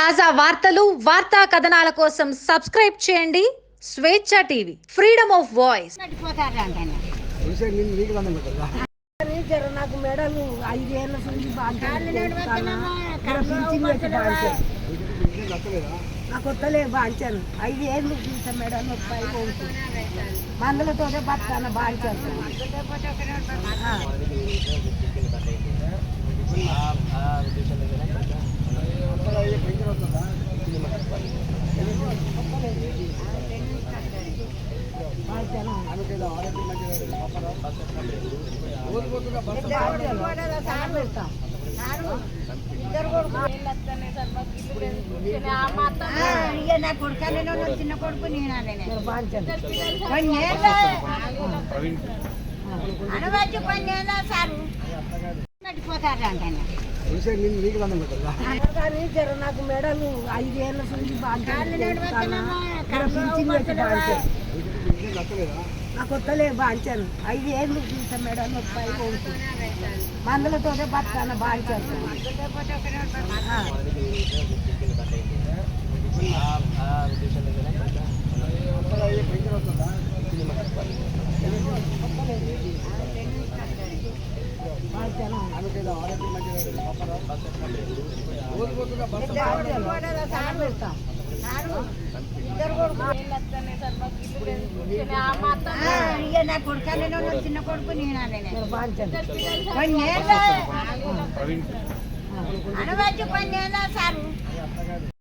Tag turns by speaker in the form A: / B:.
A: తాజా వార్తలు వార్తా కథనాల కోసం సబ్స్క్రైబ్ చేయండి. Swecha TV freedom of voice.
B: నీకు
C: మెడలు ఐదేళ్ళ నాకు వస్తలే బాంచాను. ఐదేళ్ళు చూసా నొప్పాయి పోతుంది మందులతోనే బతాను బాంచాను. నా కొడుకు నేను చిన్న కొడుకు నేను అనవచ్చు పని నడిపోతారు జర నాకు మెడలు ఐదేళ్ళ నుంచి
B: బాగా
C: నాకు వస్తలే బాంచాను ఐదేళ్ళు చూసా మెడలు నొప్పాయి పోతుంది మందులతోనే బతాను బాంచాను బాంచాను నా కొడుకు చిన్న కొడుకు నేను అనవచ్చు పని సార్